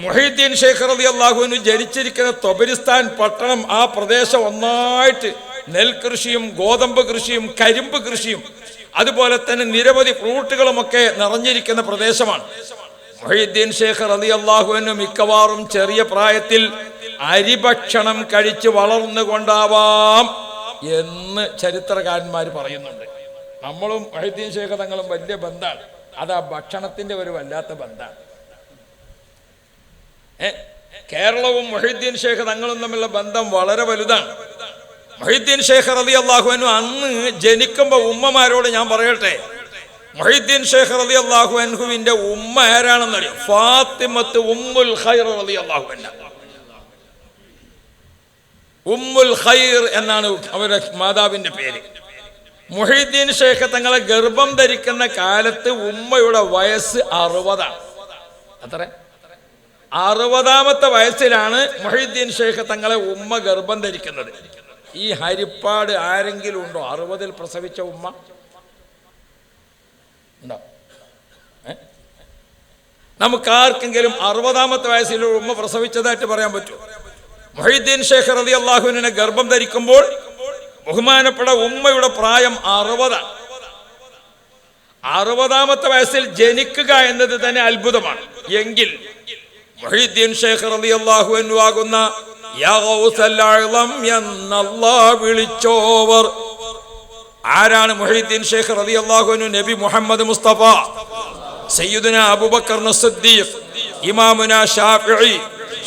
മുഹീദ്ദീൻ ഷേഖ് അലി അള്ളാഹുവിന് ജനിച്ചിരിക്കുന്ന തൊബരിസ്ഥാൻ പട്ടണം ആ പ്രദേശം ഒന്നായിട്ട് നെൽകൃഷിയും ഗോതമ്പ് കൃഷിയും കരിമ്പ് കൃഷിയും അതുപോലെ തന്നെ നിരവധി ഫ്രൂട്ടുകളുമൊക്കെ നിറഞ്ഞിരിക്കുന്ന പ്രദേശമാണ്. മൊഹീദ്ദീൻ ഷേഖ് അലി അള്ളാഹുവിന് മിക്കവാറും ചെറിയ പ്രായത്തിൽ അരിഭക്ഷണം കഴിച്ച് വളർന്നുകൊണ്ടാവാം എന്ന് ചരിത്രകാരന്മാർ പറയുന്നുണ്ട്. നമ്മളും മൊഹീദ്ദീൻ ഷെയ്ഖ് തങ്ങളും വലിയ ബന്ധമാണ് അത് ആ ഭക്ഷണത്തിന്റെ ഒരു വല്ലാത്ത ബന്ധമാണ് കേരളവും മൊഹീദ്ദീൻ ഷേഖ് തങ്ങളും തമ്മിലുള്ള ബന്ധം വളരെ വലുതാണ്. മൊഹീദ്ദീൻ ഷേഖ് റതി അള്ളാഹുവിനു അന്ന് ജനിക്കുമ്പോൾ ഉമ്മമാരോട് ഞാൻ പറയട്ടെ മൊഹീദ്ദീൻ ഷേഖ് റതി അള്ളാഹു അൻഹുവിന്റെ ഉമ്മ ആരാണെന്നറിയോ? ഫാത്തിമത്ത് ഉമ്മുൽ ഖൈർ റതി അള്ളാഹു ഉമ്മുൽ ഖൈർ എന്നാണ് അവരുടെ മാതാവിന്റെ പേര്. മൊഹീദ്ദീൻ ഷേഖ് തങ്ങളെ ഗർഭം ധരിക്കുന്ന കാലത്ത് ഉമ്മയുടെ വയസ്സ് അറുപതാണ്. അത്ര? അറുപതാമത്തെ വയസ്സിലാണ് മൊഹീദ്ദീൻ ഷേഖ് തങ്ങളെ ഉമ്മ ഗർഭം ധരിക്കുന്നത്. ഈ ഹരിപ്പാട് ആരെങ്കിലും ഉണ്ടോ? അറുപതിൽ പ്രസവിച്ച ഉമ്മ? ഉണ്ടോ? നമുക്ക് ആർക്കെങ്കിലും അറുപതാമത്തെ വയസ്സിൽ ഉമ്മ പ്രസവിച്ചതായിട്ട് പറയാൻ പറ്റുമോ? മൊഹീദ്ദീൻ ഷേഖ് റതി അള്ളാഹുവിനെ ഗർഭം ധരിക്കുമ്പോൾ ബഹുമാനപ്പെട്ട ഉമ്മയുടെ പ്രായം അറുപതാണ് അറുപതാമത്തെ വയസ്സിൽ ജനിക്കുക എന്നത് തന്നെ അത്ഭുതമാണ്. എങ്കിൽ മൊഹീദ്ദീൻ ഷേഖ് ഗൗസൽ അഅ്ളം എന്നല്ലാഹ് വിളിച്ചോവർ. ആരാണ് മൊഹീദ്ദീൻ ഷേഖ് റളിയല്ലാഹു അൻഹു? നബി മുഹമ്മദ് മുസ്തഫ സയ്യിദുന അബൂബക്കർ സിദ്ദീഖ് ഇമാമുന ഷാഫിഈ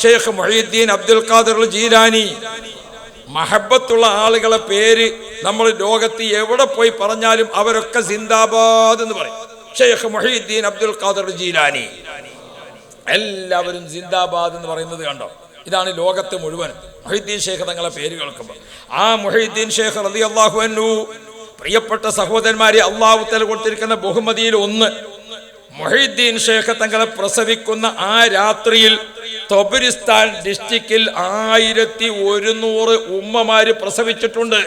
ഷേഖ് മൊഹീദ്ദീൻ അബ്ദുൽ ഖാദിർ ജീലാനി മഹബത്തുള്ള ആളുകളെ പേര് നമ്മൾ ലോകത്ത് എവിടെ പോയി പറഞ്ഞാലും അവരൊക്കെ സിന്ദാബാദ് എന്ന് പറയും. ഷെയ്ഖ് മൊഹീദ്ദീൻ അബ്ദുൽ ഖാദർ ജീലാനി എല്ലാവരും ജിന്ദാബാദ് എന്ന് പറയുന്നത് കണ്ടോ? ഇതാണ് ലോകത്ത് മുഴുവൻ മൊഹീദ്ദീൻ ഷേഖ് തങ്ങളെ പേര് കേൾക്കുമ്പോൾ ആ മൊഹീദ്ദീൻ ഷേഖ് റതി അള്ളാഹു പ്രിയപ്പെട്ട സഹോദരന്മാരെ അള്ളാഹു തല കൊടുത്തിരിക്കുന്ന ബഹുമതിയിൽ ഒന്ന്. മൊഹീദ്ദീൻ ഷേഖ് തങ്ങളെ പ്രസവിക്കുന്ന ആ രാത്രിയിൽ തൊബരിസ്ഥാൻ ഡിസ്ട്രിക്റ്റിൽ ആയിരത്തി ഒരുന്നൂറ് ഉമ്മമാര് പ്രസവിച്ചിട്ടുണ്ട്.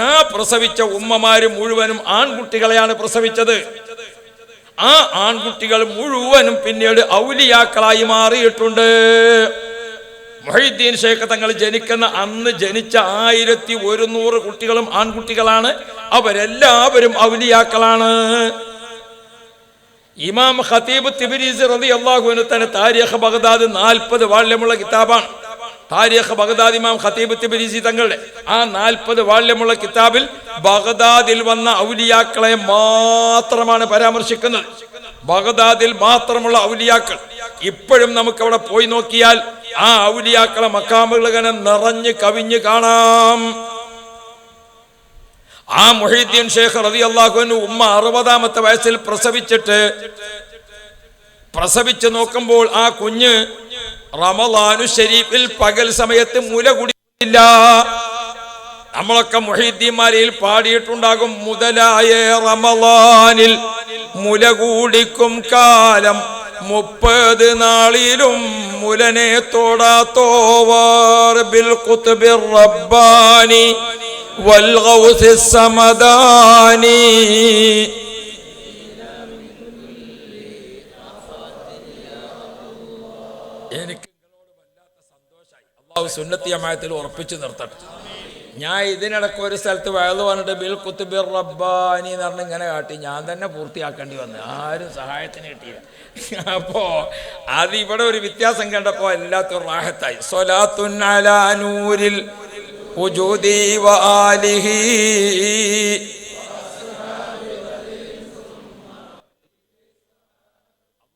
ആ പ്രസവിച്ച ഉമ്മമാര് മുഴുവനും ആൺകുട്ടികളെയാണ് പ്രസവിച്ചത്. ആ ആൺകുട്ടികൾ മുഴുവനും പിന്നീട് ഔലിയാക്കളായി മാറിയിട്ടുണ്ട്. മൊഹീദ്ദീൻ ഷേഖ് തങ്ങൾ ജനിക്കുന്ന അന്ന് ജനിച്ച ആയിരത്തി ഒരുന്നൂറ് കുട്ടികളും ആൺകുട്ടികളാണ്. അവരെല്ലാവരും ഔലിയാക്കളാണ്. ഇമാം ഹതീബ് തിബിരീസ് റതി അള്ളാഹുവിന് തന്നെ താരിഖ് ബഗ്ദാദ് നാൽപ്പത് വാള്യമുള്ള കിതാബാണ്. താരിഖ് ബഗ്ദാദ് ഇമാം ഖതീബ് തിബരിസി തങ്ങളുടെ ആ നാൽപ്പത് വാള്യമുള്ള കിതാബിൽ ബഗ്ദാദിൽ വന്ന ഔലിയാക്കളെ മാത്രമാണ് പരാമർശിക്കുന്നത്. ബഗ്ദാദിൽ മാത്രമുള്ള ഔലിയാക്കൾ. ഇപ്പോഴും നമുക്ക് അവിടെ പോയി നോക്കിയാൽ ആ ഔലിയാക്കളെ മക്കാമുകൾ നിറഞ്ഞ് കവിഞ്ഞ് കാണാം. ആ മൊഹീദ്ദീൻ ഷേഖ് റതി അള്ളാഹുവിന് ഉമ്മ അറുപതാമത്തെ വയസ്സിൽ പ്രസവിച്ചിട്ട് പ്രസവിച്ച് നോക്കുമ്പോൾ ആ കുഞ്ഞ് റമദാനു ഷരീഫിൽ പകൽ സമയത്ത് മുല കുടിക്കില്ല നമ്മളൊക്കെ മൊഹീദ്ദിമാരിയിൽ പാടിയിട്ടുണ്ടാകും മുതലായ റമദാനിൽ മുല കൂടിക്കും കാലം മുപ്പത് നാളിലും മുലനെ തോടാത്തോവാർ ബിൽ റബ്ബാനി വൽ സന്തോഷമായി സുന്നത്തി സുന്നത്തിയമായത്തിൽ ഉറപ്പിച്ചു നിർത്തട്ടെ. ഞാൻ ഇതിനിടയ്ക്ക് ഒരു സ്ഥലത്ത് വയലു പറഞ്ഞിട്ട് ബിൽ കുത്തുബിർ റബ്ബാനി എന്ന് പറഞ്ഞ് ഇങ്ങനെ കാട്ടി. ഞാൻ തന്നെ പൂർത്തിയാക്കേണ്ടി വന്നു. ആരും സഹായത്തിന് കിട്ടിയില്ല. അപ്പോ അത് ഇവിടെ ഒരു വ്യത്യാസം കണ്ടപ്പോ എല്ലാത്തും റാഹത്തായി. സ്വലാത്തുൻ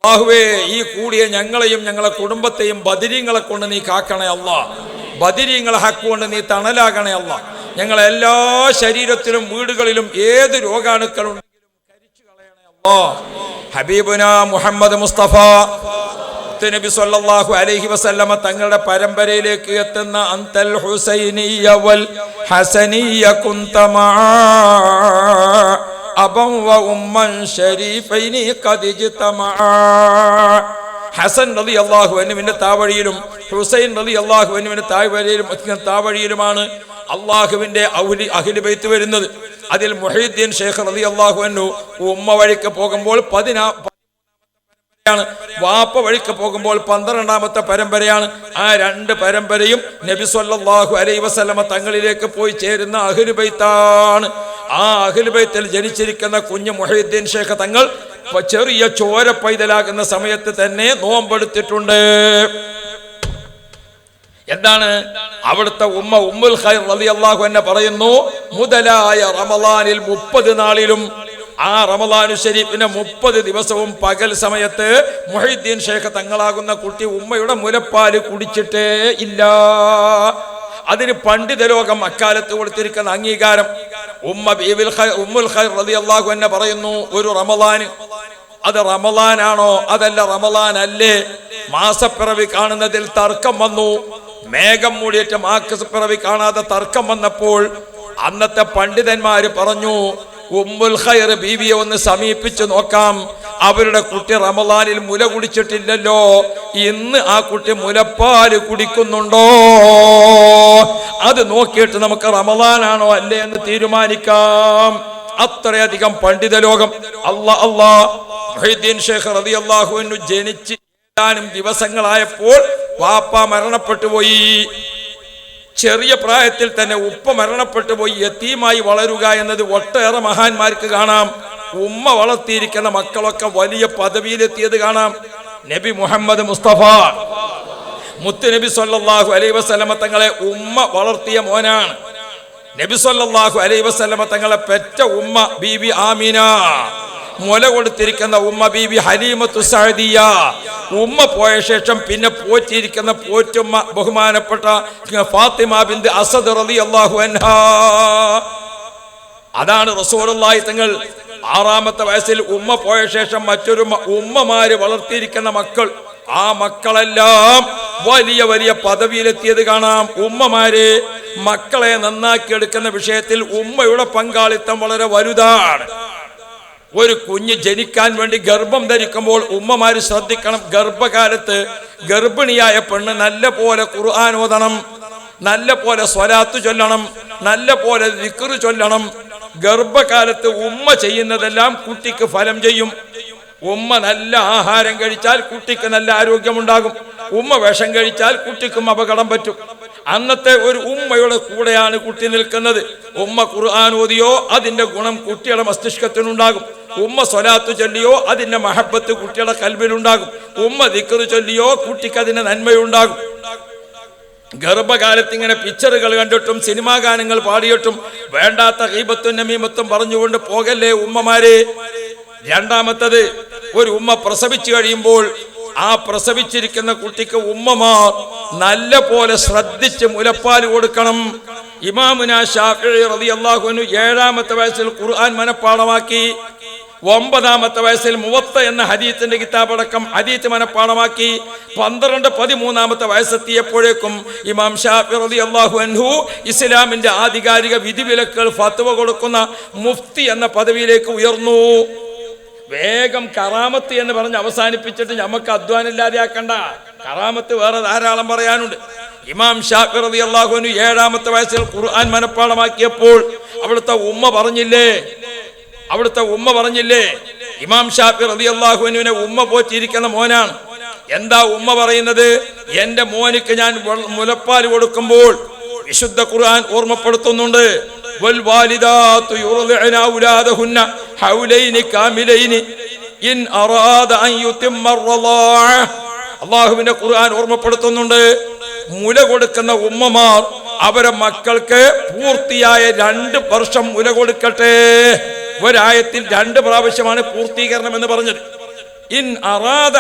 അള്ളാഹുവേ ഈ കൂടിയ ഞങ്ങളെയും ഞങ്ങളെ കുടുംബത്തെയും ബദിരീങ്ങളെ കൊണ്ട് നീ കാക്കണേ അല്ല. ബദിരീങ്ങളെ ഹക്കുകൊണ്ട് നീ തണലാകണേ അല്ല. ഞങ്ങളെ എല്ലാ ശരീരത്തിലും വീടുകളിലും ഏത് രോഗാണുക്കളുണ്ടെങ്കിലും ഹബീബുന മുഹമ്മദ് മുസ്തഫ നബി സല്ലല്ലാഹു അലൈഹി വസല്ലമ തങ്ങളുടെ പരമ്പരയിലേക്ക് എത്തുന്ന അന്തൽ ഹുസൈനിയ വൽ ഹസനിയ കുന്തമാ അബം ഉമ്മൻ ഷരീഫൈനി ഹസൻ റലി അള്ളാഹു അനുവിന്റെ താവഴിയിലും ഹുസൈൻ റലി അള്ളാഹു അനുവിന്റെ താഴ്വഴിയിലും താവഴിയിലുമാണ് അള്ളാഹുവിന്റെ ബൈത്ത് വരുന്നത്. അതിൽ മുഹീദ്ദീൻ ഷേഖ് റലി അള്ളാഹു അന്നു ഉമ്മ വഴിക്ക് പോകുമ്പോൾ പതിനാ പരമ്പരയാണ്. വാപ്പ വഴിക്ക് പോകുമ്പോൾ പന്ത്രണ്ടാമത്തെ പരമ്പരയാണ്. ആ രണ്ട് പരമ്പരയും നബി സല്ലല്ലാഹു അലൈഹി വസല്ലമ തങ്ങളിലേക്ക് പോയി ചേരുന്ന അഹ്ലുബൈത്താണ് ആ അഖിൽബൈത്തിൽ ജനിച്ചിരിക്കുന്ന കുഞ്ഞു മുഹീദ്ദീൻ ഷേഖ് തങ്ങൾ ചെറിയ ചോര പൈതലാകുന്ന സമയത്ത് തന്നെ നോമ്പെടുത്തിട്ടുണ്ട്. എന്താണ്? അവിടുത്തെ ഉമ്മ ഉമ്മുൽ ഖൈർ റളിയല്ലാഹു എന്നെ പറയുന്നു മുതലായ റമളാനിൽ മുപ്പത് നാളിലും ആ റമളാനു ഷരീഫിന്റെ മുപ്പത് ദിവസവും പകൽ സമയത്ത് മുഹീദ്ദീൻ ഷേഖ് തങ്ങളാകുന്ന കുട്ടി ഉമ്മയുടെ മുലപ്പാൽ കുടിച്ചിട്ടേ ഇല്ല. അതിന് പണ്ഡിത ലോകം അക്കാലത്ത് കൊടുത്തിരിക്കുന്ന അംഗീകാരം ഉമ്മ ഉമ്മുൽ ഖൈർ റളിയല്ലാഹു അൻഹ പറയുന്നു ഒരു റമലാന് അത് റമലാനാണോ അതല്ല റമലാൻ അല്ലേ മാസപ്പിറവി കാണുന്നതിൽ തർക്കം വന്നു. മേഘം മൂടിയേറ്റ മാസപ്പിറവി കാണാതെ തർക്കം വന്നപ്പോൾ അന്നത്തെ പണ്ഡിതന്മാര് പറഞ്ഞു ഉമ്മുൽ ഖൈർ ബീവിയെ ഒന്ന് സമീപിച്ചു നോക്കാം. അവരുടെ കുട്ടി റമലാനിൽ മുല കുടിച്ചിട്ടില്ലല്ലോ. ഇന്ന് ആ കുട്ടി മുലപ്പാൽ കുടിക്കുന്നുണ്ടോ? അത് നോക്കിയിട്ട് നമുക്ക് റമലാനാണോ അല്ലേ എന്ന് തീരുമാനിക്കാം. അത്രയധികം പണ്ഡിത ലോകം. അല്ലാ അല്ലാ. ഷേഖ് അള്ളാഹുവിനു ജനിച്ച് ദിവസങ്ങളായപ്പോൾ വാപ്പ മരണപ്പെട്ടു പോയി. ചെറിയ പ്രായത്തിൽ തന്നെ ഉപ്പ മരണപ്പെട്ടു പോയി എത്തിയുമായി വളരുക എന്നത് ഒട്ടേറെ മഹാന്മാർക്ക് കാണാം. ഉമ്മ വളർത്തിയിരിക്കുന്ന മക്കളൊക്കെ വലിയ പദവിയിലെത്തിയത് കാണാം. നബി മുഹമ്മദ് മുസ്തഫ. മുത്തുനബി സല്ലാഹു അലൈ വസ്ലമ തങ്ങളെ ഉമ്മ വളർത്തിയ മോനാണ്. നബി സല്ലാഹു അലൈ വസ്ലമ തങ്ങളെ പെറ്റ ഉമ്മ ബി ആമിന. മുല കൊടുത്തിരിക്കുന്ന ഉമ്മ ബീബി ഹലീമത്തു സഹദിയ ഉമ്മ പോയ ശേഷം പിന്നെ പോറ്റിയിരിക്കുന്ന പോറ്റുമ്മ ബഹുമാനപ്പെട്ട ഫാത്തിമ ബിന്ദ് അസദ് റലി അള്ളാഹു അതാണ് റസൂലുള്ളാഹി തങ്ങൾ ആറാമത്തെ വയസ്സിൽ ഉമ്മ പോയ ശേഷം മറ്റൊരു ഉമ്മമാര് വളർത്തിയിരിക്കുന്ന മക്കൾ. ആ മക്കളെല്ലാം വലിയ വലിയ പദവിയിലെത്തിയത് കാണാം. ഉമ്മമാര് മക്കളെ നന്നാക്കി എടുക്കുന്ന വിഷയത്തിൽ ഉമ്മയുടെ പങ്കാളിത്തം വളരെ വലുതാണ്. ഒരു കുഞ്ഞ് ജനിക്കാൻ വേണ്ടി ഗർഭം ധരിക്കുമ്പോൾ ഉമ്മമാർ ശ്രദ്ധിക്കണം. ഗർഭകാലത്ത് ഗർഭിണിയായ പെണ്ണ് നല്ല പോലെ ഖുർആൻ ഓതണം നല്ല പോലെ സ്വലാത്ത് ചൊല്ലണം നല്ല പോലെ ദിക്റ് ചൊല്ലണം. ഗർഭകാലത്ത് ഉമ്മ ചെയ്യുന്നതെല്ലാം കുട്ടിക്ക് ഫലം ചെയ്യും. ഉമ്മ നല്ല ആഹാരം കഴിച്ചാൽ കുട്ടിക്ക് നല്ല ആരോഗ്യമുണ്ടാകും. ഉമ്മ വിഷം കഴിച്ചാൽ കുട്ടിക്കും അപകടം പറ്റും. അന്നത്തെ ഒരു ഉമ്മയുടെ കൂടെയാണ് കുട്ടി നിൽക്കുന്നത്. ഉമ്മ ഖുർആൻ ഓതിയോ അതിന്റെ ഗുണം കുട്ടിയുടെ മസ്തിഷ്കത്തിനുണ്ടാകും. ഉമ്മ സ്വലാത്ത് ചൊല്ലിയോ അതിന്റെ മഹബത്ത് കുട്ടിയുടെ കൽവിലുണ്ടാകും. ഉമ്മ ദിക്കറ് ചൊല്ലിയോ കുട്ടിക്ക് അതിന്റെ നന്മയുണ്ടാകും. ഗർഭകാലത്ത് ഇങ്ങനെ പിക്ചറുകൾ കണ്ടിട്ടും സിനിമാ ഗാനങ്ങൾ പാടിയിട്ടും വേണ്ടാത്ത ഹീബത്തും നമീമത്തും പറഞ്ഞുകൊണ്ട് പോകല്ലേ ഉമ്മമാരെ? രണ്ടാമത്തത് ഒരു ഉമ്മ പ്രസവിച്ചു കഴിയുമ്പോൾ ആ പ്രസവിച്ചിരിക്കുന്ന കുട്ടിക്ക് ഉമ്മമാർ നല്ല പോലെ ശ്രദ്ധിച്ച് മുലപ്പാൽ കൊടുക്കണം. ഇമാമുന ഷാഫി റബി അള്ളാഹുനു ഏഴാമത്തെ വയസ്സിൽ ഖുർആൻ മനഃപ്പാടമാക്കി ഒമ്പതാമത്തെ വയസ്സിൽ മുവത്ത എന്ന ഹദീത്തിന്റെ കിതാബടക്കം ഹദീത്ത് മനഃപ്പാടമാക്കി പന്ത്രണ്ട് പതിമൂന്നാമത്തെ വയസ്സെത്തിയപ്പോഴേക്കും ഇമാം ഷാഫി അള്ളാഹു അൻഹു ഇസ്ലാമിന്റെ ആധികാരിക വിധിവിലക്കുകൾ ഫത്വ കൊടുക്കുന്ന മുഫ്തി എന്ന പദവിയിലേക്ക് ഉയർന്നു. വേഗം കറാമത്ത് എന്ന് പറഞ്ഞ് അവസാനിപ്പിച്ചിട്ട് നമുക്ക് അധ്വാനില്ലാതെ ആക്കണ്ട കറാമത്ത് വേറെ ധാരാളം പറയാനുണ്ട്. ഇമാം ഷാഫി റതി അള്ളാഹുനു ഏഴാമത്തെ വയസ്സിൽ ഖുർആൻ മനഃപ്പാടമാക്കിയപ്പോൾ അവിടുത്തെ ഉമ്മ പറഞ്ഞില്ലേ അവിടുത്തെ ഉമ്മ പറഞ്ഞില്ലേ? ഇമാം ഷാഫി റബി അള്ളാഹുവിനെ ഉമ്മ പോറ്റിയിരിക്കുന്ന മോനാണ്. എന്താ ഉമ്മ പറയുന്നത്? എന്റെ മോനിക്ക് ഞാൻ മുലപ്പാൽ കൊടുക്കുമ്പോൾ വിശുദ്ധ ഖുർആൻ ഓർമ്മപ്പെടുത്തുന്നുണ്ട്. അള്ളാഹുവിന്റെ ഖുർആൻ ഓർമ്മപ്പെടുത്തുന്നുണ്ട്. മുല കൊടുക്കുന്ന ഉമ്മമാർ അവരെ മക്കൾക്ക് പൂർത്തിയായ രണ്ട് വർഷം മുല കൊടുക്കട്ടെ. ഒരായത്തിൽ രണ്ട് പ്രാവശ്യമാണ് പൂർത്തീകരണം എന്ന് പറഞ്ഞത്. ഇൻ അറാദ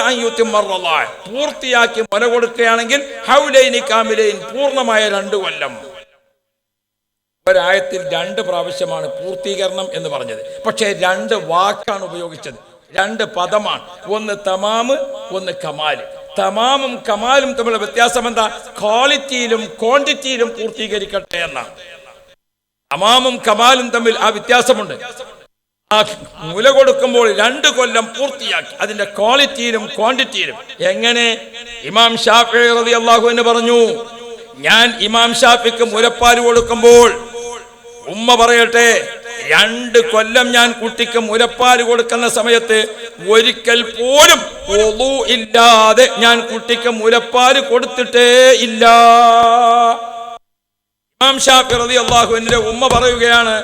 പൂർത്തിയാക്കി മുല കൊടുക്കുകയാണെങ്കിൽ ഹൗലൈനി കാമിലൈൻ പൂർണമായ രണ്ട് കൊല്ലം. ഒരായത്തിൽ രണ്ട് പ്രാവശ്യമാണ് പൂർത്തീകരണം എന്ന് പറഞ്ഞത്. പക്ഷേ രണ്ട് വാക്കാണ് ഉപയോഗിച്ചത്. രണ്ട് പദമാണ്. ഒന്ന് തമാമ് ഒന്ന് കമാൽ. തമാമും കമാലും തമ്മിലുള്ള വ്യത്യാസം എന്താ? ക്വാളിറ്റിയിലും ക്വാണ്ടിറ്റിയിലും പൂർത്തീകരിക്കട്ടെ എന്നാണ്. തമാമും കമാലും തമ്മിൽ ആ വ്യത്യാസമുണ്ട്. മുല കൊടുക്കുമ്പോൾ രണ്ട് കൊല്ലം പൂർത്തിയാക്കി. അതിന്റെ ക്വാളിറ്റിയിലും ക്വാണ്ടിറ്റിയിലും. എങ്ങനെ? ഇമാം ഷാഫി റതി അള്ളാഹു എന്ന് പറഞ്ഞു ഞാൻ ഇമാം ഷാഫിക്ക് മുലപ്പാൽ കൊടുക്കുമ്പോൾ ഉമ്മ പറയട്ടെ രണ്ട് കൊല്ലം ഞാൻ കുട്ടിക്ക് മുലപ്പാൽ കൊടുക്കുന്ന സമയത്ത് ഒരിക്കൽ പോലും ഇല്ലാതെ ഞാൻ കുട്ടിക്ക് മുലപ്പാൽ കൊടുത്തിട്ടേ ഇല്ല. ഇമാം ഷാഫി റതി അള്ളാഹുവിന്റെ ഉമ്മ പറയുകയാണ്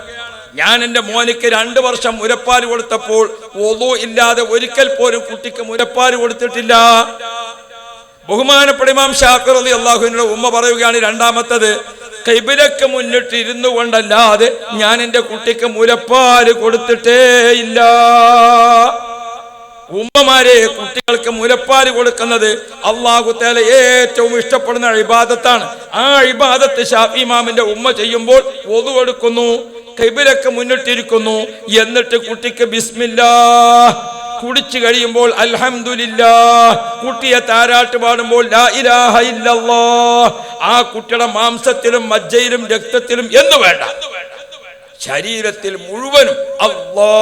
ഞാൻ എന്റെ മോനിക്ക് രണ്ട് വർഷം മുരപ്പാൽ കൊടുത്തപ്പോൾ ഒതു ഇല്ലാതെ ഒരിക്കൽ പോലും കുട്ടിക്ക് മുരപ്പാൽ കൊടുത്തിട്ടില്ല. ബഹുമാനപ്പെട്ട ഇമാം അലി അള്ളാഹുവിനോട് ഉമ്മ പറയുകയാണ് രണ്ടാമത്തത് കൈബിലക്ക് മുന്നിട്ട് ഇരുന്നു കൊണ്ടല്ലാതെ ഞാൻ എന്റെ കുട്ടിക്ക് മുലപ്പാൽ കൊടുത്തിട്ടേ ഇല്ല. ഉമ്മമാരെ കുട്ടികൾക്ക് മുലപ്പാൽ കൊടുക്കുന്നത് അള്ളാഹു തേല ഏറ്റവും ഇഷ്ടപ്പെടുന്ന അഴിബാദത്താണ് ആ അഴിബാദത്ത് ഷാഫി ഇമാമിന്റെ ഉമ്മ ചെയ്യുമ്പോൾ ഒതു കൊടുക്കുന്നു. കൈബിലൊക്കെ മുന്നിട്ടിരിക്കുന്നു. എന്നിട്ട് കുട്ടിക്ക് ബിസ്മില്ല. കുടിച്ചു കഴിയുമ്പോൾ അൽഹംദുലില്ലാ. കുട്ടിയെ താരാട്ട് പാടുമ്പോൾ ആ കുട്ടിയുടെ മാംസത്തിലും മജ്ജയിലും രക്തത്തിലും എന്ന് വേണ്ട? ശരീരത്തിൽ മുഴുവനും അള്ളാ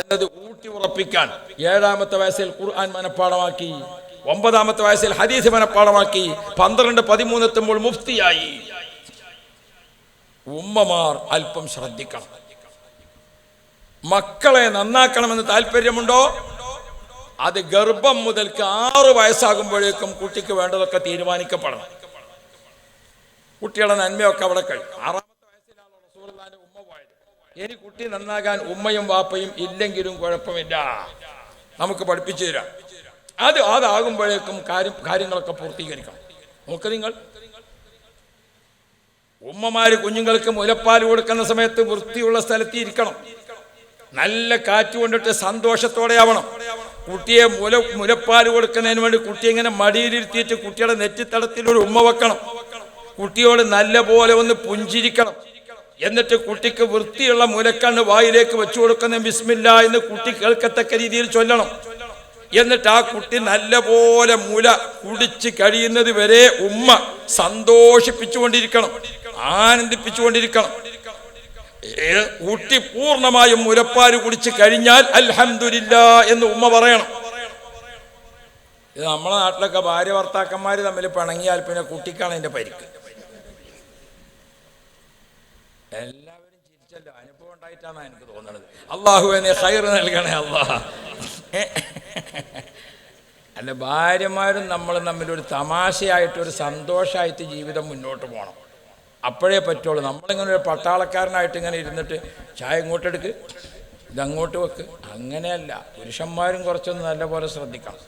എന്നത് ഊട്ടി ഉറപ്പിക്കാൻ ഏഴാമത്തെ വയസ്സിൽ ഖുർആൻ മനഃപ്പാടമാക്കി ഒമ്പതാമത്തെ വയസ്സിൽ ഹദീസ് മനഃപ്പാടമാക്കി പന്ത്രണ്ട് പതിമൂന്നെത്തുമ്പോൾ മുഫ്തിയായി. ഉമ്മമാർ അല്പം ശ്രദ്ധിക്കണം. മക്കളെ നന്നാക്കണമെന്ന് താല്പര്യമുണ്ടോ? അത് ഗർഭം മുതൽക്ക് ആറ് വയസ്സാകുമ്പോഴേക്കും കുട്ടിക്ക് വേണ്ടതൊക്കെ തീരുമാനിക്കപ്പെടണം. കുട്ടികളെ നന്മയൊക്കെ അവിടെ കഴിയും. ആറാമത്തെ വയസ്സിലാണ് ഉമ്മ പോയത്. ഇനി കുട്ടി നന്നാകാൻ ഉമ്മയും വാപ്പയും ഇല്ലെങ്കിലും കുഴപ്പമില്ല. നമുക്ക് പഠിപ്പിച്ചു തരാം. അത് അതാകുമ്പോഴേക്കും കാര്യം കാര്യങ്ങളൊക്കെ പൂർത്തീകരിക്കണം. നോക്ക് നിങ്ങൾ. ഉമ്മമാര് കുഞ്ഞുങ്ങൾക്ക് മുലപ്പാൽ കൊടുക്കുന്ന സമയത്ത് വൃത്തിയുള്ള സ്ഥലത്ത് ഇരിക്കണം. നല്ല കാറ്റ് കൊണ്ടിട്ട് സന്തോഷത്തോടെ ആവണം. കുട്ടിയെ മുല മുലപ്പാൽ കൊടുക്കുന്നതിന് വേണ്ടി കുട്ടിയെ ഇങ്ങനെ മടിയിലിരുത്തിയിട്ട് കുട്ടിയുടെ നെറ്റിത്തടത്തിൽ ഒരു ഉമ്മ വെക്കണം. കുട്ടിയോട് നല്ല പോലെ ഒന്ന് പുഞ്ചിരിക്കണം. എന്നിട്ട് കുട്ടിക്ക് വൃത്തിയുള്ള മുലക്കണ്ണ് വായിലേക്ക് വെച്ചു കൊടുക്കുന്ന ബിസ്മില്ല എന്ന് കുട്ടി കേൾക്കത്തക്ക രീതിയിൽ ചൊല്ലണം. എന്നിട്ട് ആ കുട്ടി നല്ല പോലെ മുല കുടിച്ച് കഴിയുന്നത് വരെ ഉമ്മ സന്തോഷിപ്പിച്ചുകൊണ്ടിരിക്കണം. ആനന്ദിപ്പിച്ചുകൊണ്ടിരിക്കണം. ഊട്ടി പൂർണമായും മുലപ്പാൽ കുടിച്ച് കഴിഞ്ഞാൽ അൽഹംദുലില്ല എന്ന് ഉമ്മ പറയണം. ഇത് നമ്മളെ നാട്ടിലൊക്കെ ഭാര്യ ഭർത്താക്കന്മാർ തമ്മിൽ പിണങ്ങിയാൽ പിന്നെ കുട്ടിക്കാണ് എന്റെ പരിക്ക്. എല്ലാവരും ചിരിച്ചല്ലോ. അനുഭവം ഉണ്ടായിട്ടാണ് എനിക്ക് തോന്നുന്നത് അള്ളാഹുവിനെ ഹൈർ നൽകണേ അള്ളാഹ അല്ല ഭാര്യമാരും നമ്മൾ തമാശയായിട്ട് ഒരു സന്തോഷമായിട്ട് ജീവിതം മുന്നോട്ട് പോകണം അപ്പോഴേ പറ്റുള്ളൂ. നമ്മളിങ്ങനെ ഒരു പട്ടാളക്കാരനായിട്ട് ഇങ്ങനെ ഇരുന്നിട്ട് ചായ ഇങ്ങോട്ടെടുക്ക് ഇതങ്ങോട്ട് വെക്ക്. അങ്ങനെയല്ല. പുരുഷന്മാരും കുറച്ചൊന്ന് നല്ല പോലെ ശ്രദ്ധിക്കണം.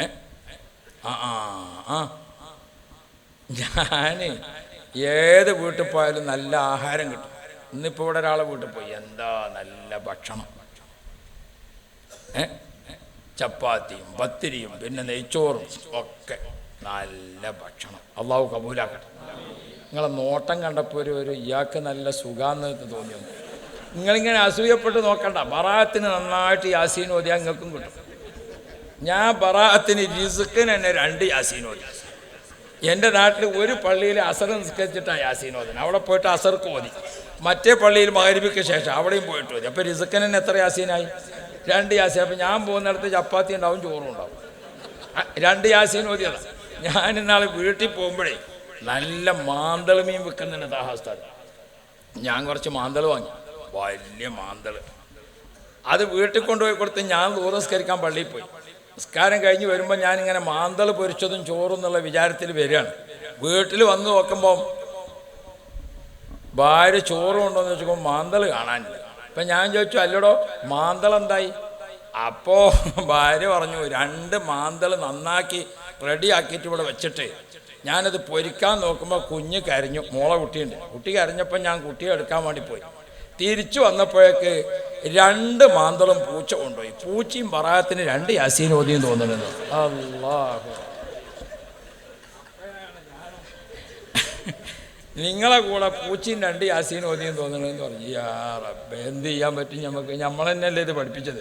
ഏ? ആ ആ ആ. ഞാൻ ഏത് വീട്ടിൽ പോയാലും നല്ല ആഹാരം കിട്ടും. ഇന്നിപ്പോൾ ഇവിടെ ഒരാളെ വീട്ടിൽ പോയി. എന്താ നല്ല ഭക്ഷണം? ഏ? ചപ്പാത്തിയും പത്തിരിയും പിന്നെ നെയ്ച്ചോറും ഒക്കെ നല്ല ഭക്ഷണം. അള്ളാഹു കബൂലാക്കട്ടെ. നിങ്ങളെ നോട്ടം കണ്ടപ്പോൾ ഒരു ഒരു ഇയാൾക്ക് നല്ല സുഖാന്ന് തോന്നിയത്. നിങ്ങളിങ്ങനെ അസൂയപ്പെട്ട് നോക്കണ്ട. ബറാത്തിന് നന്നായിട്ട് യാസീൻ ഓതിയാൽ നിങ്ങൾക്കും കിട്ടും. ഞാൻ ബറാത്തിന് റിസുക്കിന് തന്നെ രണ്ട് യാസീൻ ഓതി. എന്റെ നാട്ടിൽ ഒരു പള്ളിയിൽ അസർ നിസ്കരിച്ചിട്ടാണ് യാസീൻ ഓതിന് അവിടെ പോയിട്ട് അസർക്ക് ഓതി. മറ്റേ പള്ളിയിൽ മകരിപ്പിക്ക് ശേഷം അവിടെയും പോയിട്ട് ഓതി. അപ്പോൾ റിസുക്കിന് തന്നെ എത്ര യാസീനായി? രണ്ട് യാസീൻ. അപ്പം ഞാൻ പോകുന്നിടത്ത് ചപ്പാത്തി ഉണ്ടാവും ചോറും ഉണ്ടാവും. രണ്ട് യാസീൻ ഓതിയതാണ് ഞാൻ ഇന്നാളെ വീട്ടിൽ പോകുമ്പോഴേ നല്ല മാന്തൾ മീൻ വെക്കുന്നുണ്ട് താഹാസ്ഥാൻ ഞാൻ കുറച്ച് മാന്തൾ വാങ്ങി. വലിയ മാന്തൾ അത് വീട്ടിൽ കൊണ്ടുപോയി കൊടുത്ത് ഞാൻ ദൂരസ്കരിക്കാൻ പള്ളിയിൽ പോയി. നിസ്കാരം കഴിഞ്ഞ് വരുമ്പോൾ ഞാനിങ്ങനെ മാന്തൾ പൊരിച്ചതും ചോറും എന്നുള്ള വിചാരത്തിൽ വരികയാണ്. വീട്ടിൽ വന്ന് നോക്കുമ്പോൾ ഭാര്യ ചോറ് കൊണ്ടുവന്ന് വെച്ചപ്പോൾ മാന്തൾ കാണാനില്ല. അപ്പം ഞാൻ ചോദിച്ചു അല്ലടോ മാന്തൾ എന്തായി? അപ്പോൾ ഭാര്യ പറഞ്ഞു രണ്ട് മാന്തൾ നന്നാക്കി റെഡിയാക്കിയിട്ട് ഇവിടെ വെച്ചിട്ട് ഞാനത് പൊരിക്കാൻ നോക്കുമ്പോൾ കുഞ്ഞ് കരഞ്ഞു. മോളെ കുട്ടിയുണ്ട്. കുട്ടി കരഞ്ഞപ്പോൾ ഞാൻ കുട്ടിയെ എടുക്കാൻ വേണ്ടി പോയി. തിരിച്ചു വന്നപ്പോഴേക്ക് രണ്ട് മാന്തളും പൂച്ച കൊണ്ടുപോയി. പൂച്ചയും പറയാത്തിന് രണ്ട് യാസീൻ ഓതിയും തോന്നുന്നു അല്ലാഹു. നിങ്ങളെ കൂടെ പൂച്ചയും രണ്ട് യാസീൻ ഓതിയും തോന്നണമെന്ന് പറഞ്ഞു. യാ റബ്ബ് എന്ത് ചെയ്യാൻ പറ്റും നമുക്ക് ഞമ്മളെന്നല്ലേ ഇത് പഠിപ്പിച്ചത്?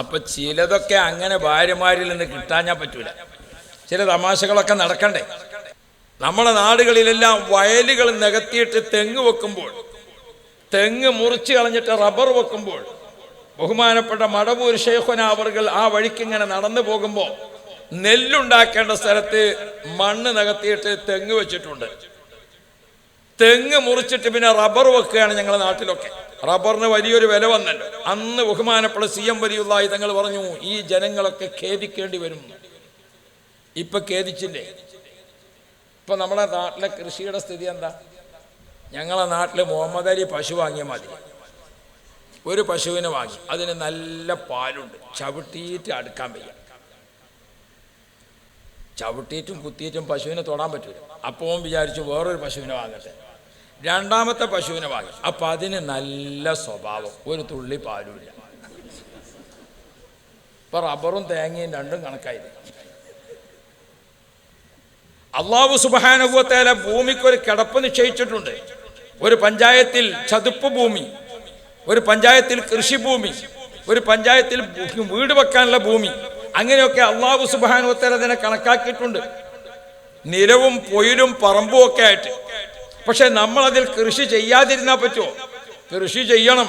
അപ്പൊ ചിലതൊക്കെ അങ്ങനെ ഭാര്യമാരിൽ നിന്ന് കിട്ടാഞ്ഞാൽ പറ്റൂല. ചില തമാശകളൊക്കെ നടക്കണ്ടേ? നമ്മുടെ നാടുകളിലെല്ലാം വയലുകൾ നികത്തിയിട്ട് തെങ്ങ് വെക്കുമ്പോൾ തെങ്ങ് മുറിച്ച് കളഞ്ഞിട്ട് റബ്ബർ വെക്കുമ്പോൾ ബഹുമാനപ്പെട്ട മടവൂർ ഷെയ്ഖുന അവർകൾ ആ വഴിക്ക് ഇങ്ങനെ നടന്നു പോകുമ്പോൾ നെല്ലുണ്ടാക്കേണ്ട സ്ഥലത്ത് മണ്ണ് നികത്തിയിട്ട് തെങ്ങ് വെച്ചിട്ടുണ്ട്. തെങ്ങ് മുറിച്ചിട്ട് പിന്നെ റബ്ബർ വെക്കുകയാണ് ഞങ്ങളുടെ നാട്ടിലൊക്കെ. റബ്ബറിന് വലിയൊരു വില വന്നല്ലോ. അന്ന് ബഹുമാനപ്പെട്ട സി എം വലിയുള്ളായി തങ്ങൾ പറഞ്ഞു ഈ ജനങ്ങളൊക്കെ ഖേദിക്കേണ്ടി വരും. ഇപ്പൊ ഖേദിച്ചില്ലേ? ഇപ്പൊ നമ്മുടെ നാട്ടിലെ കൃഷിയുടെ സ്ഥിതി എന്താ? ഞങ്ങളെ നാട്ടിൽ മുഹമ്മദ് അലി പശു വാങ്ങിയ മതി ഒരു പശുവിനെ വാങ്ങി. അതിന് നല്ല പാലുണ്ട്. ചവിട്ടിയിട്ട് അടുക്കാൻ വയ്യ. ചവിട്ടിയിട്ടും കുത്തിയിട്ടും പശുവിനെ തൊടാൻ പറ്റൂല. അപ്പോൾ വിചാരിച്ചു വേറൊരു പശുവിനെ വാങ്ങട്ടെ. രണ്ടാമത്തെ പശുവിനെ വാങ്ങി അപ്പൊ അതിന് നല്ല സ്വഭാവം. ഒരു തുള്ളി പാലുമില്ല ഇപ്പൊ റബ്ബറും തേങ്ങയും രണ്ടും കണക്കായി അള്ളാഹു സുബാനുഭവത്തേല ഭൂമിക്ക് ഒരു കിടപ്പ് നിശ്ചയിച്ചിട്ടുണ്ട്. ഒരു പഞ്ചായത്തിൽ ചതുപ്പ് ഭൂമി ഒരു പഞ്ചായത്തിൽ കൃഷിഭൂമി ഒരു പഞ്ചായത്തിൽ വീട് വെക്കാനുള്ള ഭൂമി. അങ്ങനെയൊക്കെ അള്ളാഹു സുബാനുഭവത്തേല അതിനെ കണക്കാക്കിയിട്ടുണ്ട്. നിലവും പൊയിലും പറമ്പും ഒക്കെ ആയിട്ട്. പക്ഷെ നമ്മൾ അതിൽ കൃഷി ചെയ്യാതിരുന്നാൽ പറ്റുമോ? കൃഷി ചെയ്യണം.